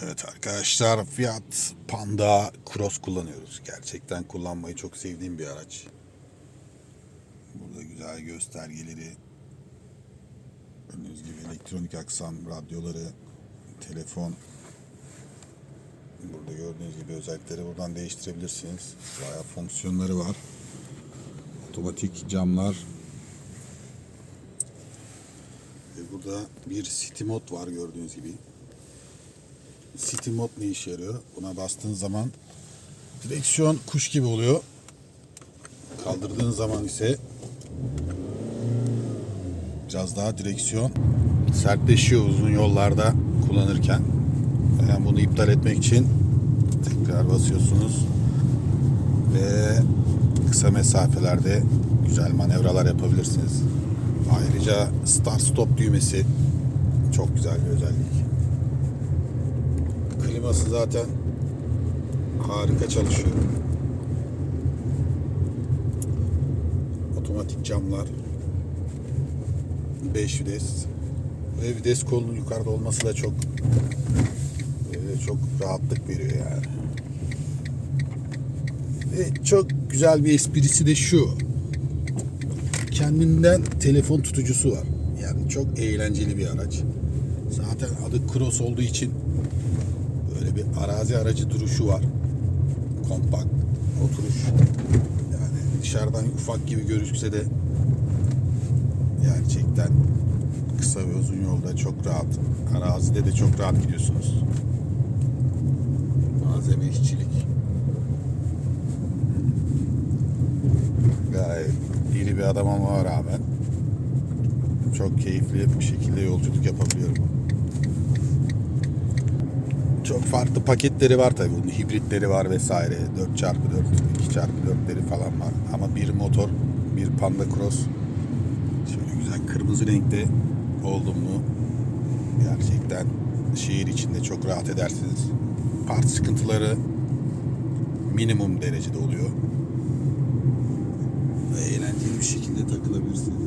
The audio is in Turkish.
Evet arkadaşlar Fiat Panda Cross kullanıyoruz. Gerçekten kullanmayı çok sevdiğim bir araç. Burada güzel göstergeleri. Gördüğünüz gibi elektronik aksam, radyoları, telefon. Burada gördüğünüz gibi özellikleri buradan değiştirebilirsiniz. Bayağı fonksiyonları var. Otomatik camlar. Ve burada bir City Mod var gördüğünüz gibi. City Mod ne işe yarıyor? Buna bastığın zaman direksiyon kuş gibi oluyor. Kaldırdığın zaman ise biraz daha direksiyon sertleşiyor uzun yollarda kullanırken. Yani bunu iptal etmek için tekrar basıyorsunuz ve kısa mesafelerde güzel manevralar yapabilirsiniz. Ayrıca start stop düğmesi çok güzel bir özellik. Kliması zaten harika çalışıyor. Otomatik camlar. 5 vites. Ve vites kolunun yukarıda olması da çok böyle çok rahatlık veriyor yani. Ve çok güzel bir esprisi de şu. Kendinden telefon tutucusu var. Yani çok eğlenceli bir araç. Zaten adı Cross olduğu için böyle bir arazi aracı duruşu var. Kompakt oturuş. Yani dışarıdan ufak gibi gözükse de gerçekten kısa ve uzun yolda çok rahat. Arazide de çok rahat gidiyorsunuz. Malzeme işçilik. Gayet iri bir adam olmama rağmen çok keyifli bir şekilde yolculuk yapabiliyorum. Farklı paketleri var tabii. Bunun hibritleri var vesaire. 4x4, 2x4'leri falan var. Ama bir motor, bir Panda Cross şöyle güzel kırmızı renkte oldum mu gerçekten şehir içinde çok rahat edersiniz. Part sıkıntıları minimum derecede oluyor. Ve eğlenceli bir şekilde takılabilirsiniz.